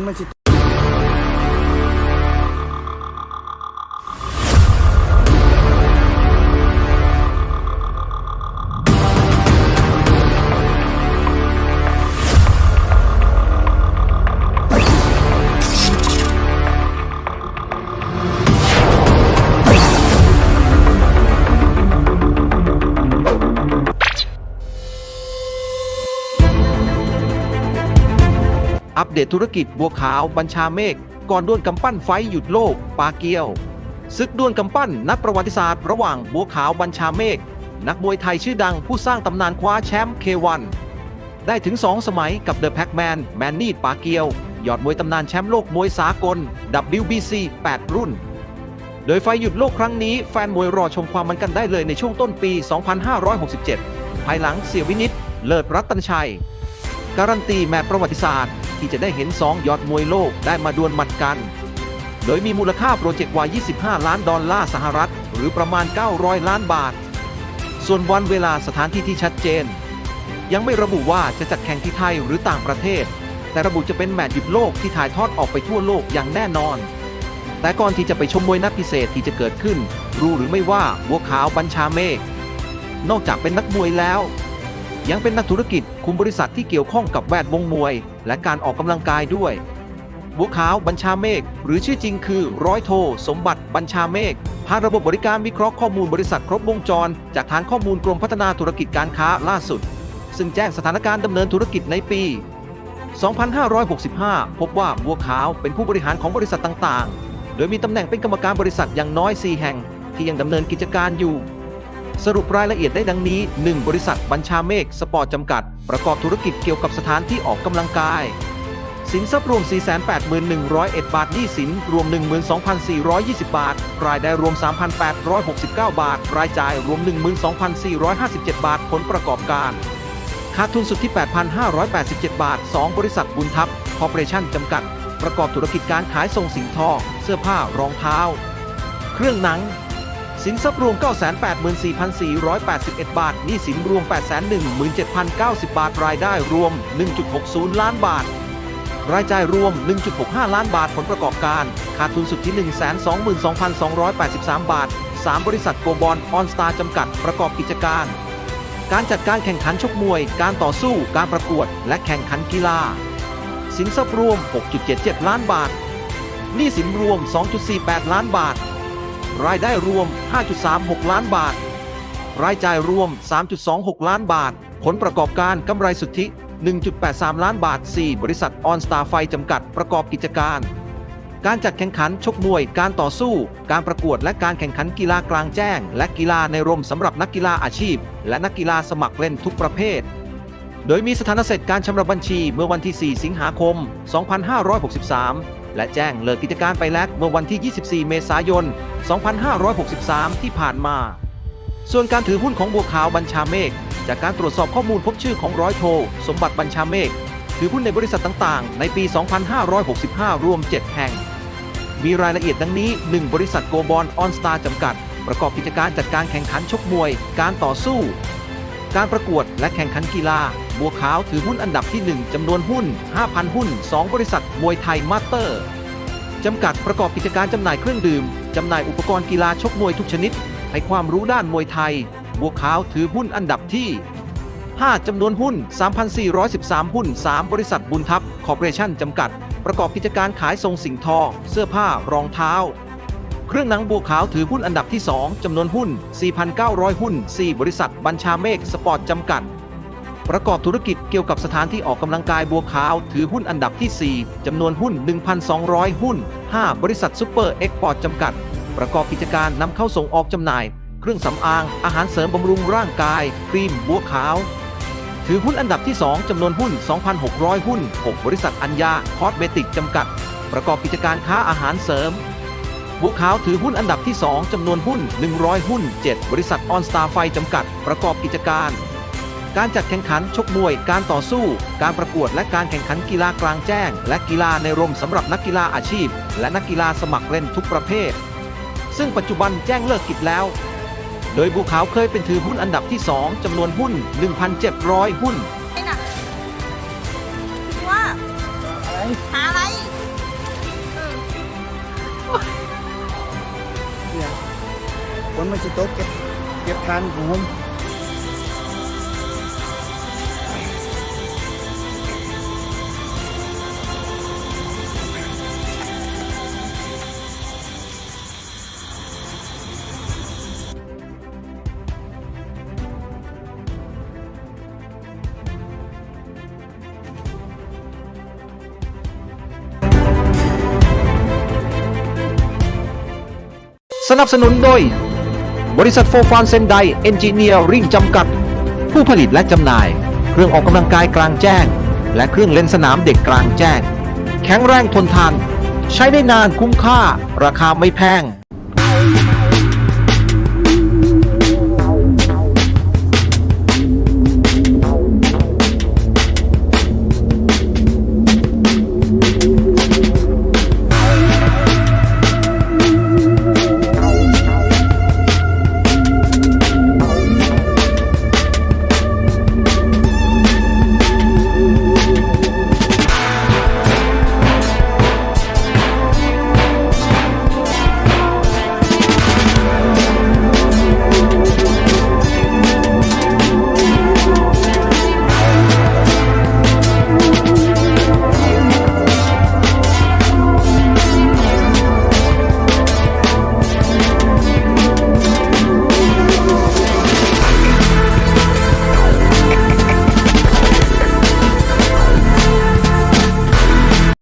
นมั เดตธุรกิจบัวขาวบัญชาเมฆก่อนดวลกำปั้นไฟหยุดโลก ปาเกียวศึกดวลกำปั้นนักประวัติศาสตร์ระหว่างบัวขาวบัญชาเมฆนักมวยไทยชื่อดังผู้สร้างตำนานคว้าแชมป์เควันได้ถึง 2 สมัยกับเดอะแพ็กแมนแมนนี่ปาเกียว ยอดมวยตำนานแชมป์โลกมวยสากล WBC 8 รุ่น โดยไฟหยุดโลกครั้งนี้แฟนมวยรอชมความมันกันได้เลยในช่วงต้นปี 2567 ภายหลังเสียวินิต เลิศรัตนชัย การันตีแมตช์ประวัติศาสตร์ ที่จะได้เห็น 2 ยอดมวยโลกได้มาดวลหมัดกัน โดยมีมูลค่าโปรเจกต์กว่า 25 ล้านดอลลาร์สหรัฐ หรือประมาณ 900 ล้านบาท ส่วนวันเวลาสถานที่ที่ชัดเจน ยังไม่ระบุว่าจะจัดแข่งที่ไทยหรือต่างประเทศ แต่ระบุจะเป็นแมตช์หยุดโลกที่ถ่ายทอดออกไปทั่วโลกอย่างแน่นอน แต่ก่อนที่จะไปชมมวยนัดพิเศษที่จะเกิดขึ้น รู้หรือไม่ว่าบัวขาวบัญชาเมฆนอกจากเป็นนักมวยแล้ว ยังเป็นนักธุรกิจคุมบริษัทที่เกี่ยวข้องกับแวดวงมวย และการออกกำลังกายด้วย บัวขาวบัญชาเมฆหรือชื่อจริงคือ ร้อยโท สมบัติบัญชาเมฆผ่านระบบบริการวิเคราะห์ข้อมูลบริษัทครบวงจร จากฐานข้อมูลกรมพัฒนาธุรกิจการค้าล่าสุด ซึ่งแจ้งสถานการณ์ดำเนินธุรกิจในปี 2565 พบว่าบัวขาวเป็นผู้บริหารของบริษัทต่างๆ โดยมีตำแหน่งเป็นกรรมการบริษัทอย่างน้อย 4 แห่ง ที่ยังดำเนินกิจการอยู่ สรุปรายละเอียดได้ดังนี้ 1. บริษัทบัญชาเมฆสปอร์ตจำกัด ประกอบธุรกิจเกี่ยวกับสถานที่ออกกำลังกาย สินทรัพย์รวม 481,101 บาทหนี้สิน รวม 12,420 บาท รายได้รวม 3,869 บาท รายจ่ายรวม 12,457 บาท ผลประกอบการค่าทุนสุทธิ 8,587 บาท 2 บริษัทบุญทัพคอร์ปอเรชั่นจำกัด ประกอบธุรกิจการขายส่งสิ่งทอ เสื้อผ้ารองเท้า เครื่องหนัง สินทรัพย์รวม 984,481 บาท หนี้สินรวม 817,090 บาท รายได้รวม 1.60 ล้านบาท รายจ่ายรวม 1.65 ล้านบาท ผลประกอบการ ขาดทุนสุทธิ122,283 บาท 3 บริษัทโกบอลออนสตาร์จำกัด ประกอบกิจการ การจัดการแข่งขันชกมวย การต่อสู้ การประกวด และแข่งขันกีฬา สินทรัพย์รวม 6.77 ล้านบาท หนี้สินรวม 2.48 ล้านบาท รายได้รวม 5.36 ล้านบาท รายจ่ายรวม 3.26 ล้านบาท ผลประกอบการกำไรสุทธิ 1.83 ล้านบาท 4 บริษัทออนสตาร์ไฟจำกัดประกอบกิจการ การจัดแข่งขันชกมวย การต่อสู้ การประกวดและการแข่งขันกีฬากลางแจ้ง และกีฬาในร่มสำหรับนักกีฬาอาชีพ และนักกีฬาสมัครเล่นทุกประเภทโดยมีสถานเสร็จการชำระบัญชีเมื่อวันที่ 4 สิงหาคม 2563 และแจ้งเลิกกิจการไปแล้วเมื่อวันที่ 24 เมษายน 2563 ที่ผ่านมา ส่วนการถือหุ้นของบัวขาวบัญชาเมฆจากการตรวจสอบข้อมูลพบชื่อของร้อยโท สมบัติบัญชาเมฆถือหุ้นในบริษัทต่างๆ ในปี 2565 รวม 7 แห่ง มีรายละเอียดดังนี้ 1 บริษัทโกบอลออนสตาร์จำกัด ประกอบกิจการจัดการแข่งขันชกมวย การต่อสู้ การประกวดและแข่งขันกีฬา บัวขาวถือหุ้นอันดับที่ 1 จำนวนหุ้น 5,000 หุ้น 2 บริษัทมวยไทยมาสเตอร์ จำกัดประกอบกิจการจำหน่ายเครื่องดื่ม จำหน่ายอุปกรณ์กีฬาชกมวยทุกชนิด ให้ความรู้ด้านมวยไทย บัวขาวถือหุ้นอันดับที่ 5 จำนวนหุ้น 3,413 หุ้น 3 บริษัทบุญทัพคอร์ปอเรชั่นจำกัด ประกอบกิจการขายทรงสิ่งทอ เสื้อผ้ารองเท้า เครื่องหนังบัวขาวถือหุ้นอันดับที่ 2 จำนวนหุ้น 4,900 หุ้น 4 บริษัท บัญชาเมฆสปอร์ตจำกัด ประกอบธุรกิจเกี่ยวกับสถานที่ออกกำลังกายบัวขาว ถือหุ้นอันดับที่ 4 จำนวนหุ้น 1,200 หุ้น 5 บริษัทซูเปอร์เอ็กพอร์ตจำกัด ประกอบกิจการนำเข้าส่งออกจำหน่าย เครื่องสำอาง อาหารเสริมบำรุงร่างกาย ครีม บัวขาวถือหุ้นอันดับที่ 2 จำนวนหุ้น 2,600 หุ้น 6 บริษัทอัญญาคอสเมติกจำกัด ประกอบกิจการค้าอาหารเสริม บัวขาวถือหุ้นอันดับที่ 2 จำนวนหุ้น 100 หุ้น 7 บริษัทออนสตาร์ไฟจำกัด ประกอบกิจการ การจัดแข่งขันชกมวย การต่อสู้ การประกวดและการแข่งขันกีฬากลางแจ้ง และกีฬาในร่มสำหรับนักกีฬาอาชีพ และนักกีฬาสมัครเล่นทุกประเภท ซึ่งปัจจุบันแจ้งเลิกกิจแล้ว โดยบัวขาวเคยเป็นถือหุ้นอันดับที่ 2จำนวนหุ้น 1,700 หุ้นไอ้น่ะว่าอะไรหาอะไร มันจะตกเก็บเก็บทานของผมสนับสนุนโดย บริษัทโฟฟานเซนไดเอนจิเนียริ่งจำกัด ผู้ผลิตและจำหน่าย เครื่องออกกำลังกายกลางแจ้ง และเครื่องเล่นสนามเด็กกลางแจ้ง แข็งแรงทนทาน ใช้ได้นานคุ้มค่า ราคาไม่แพง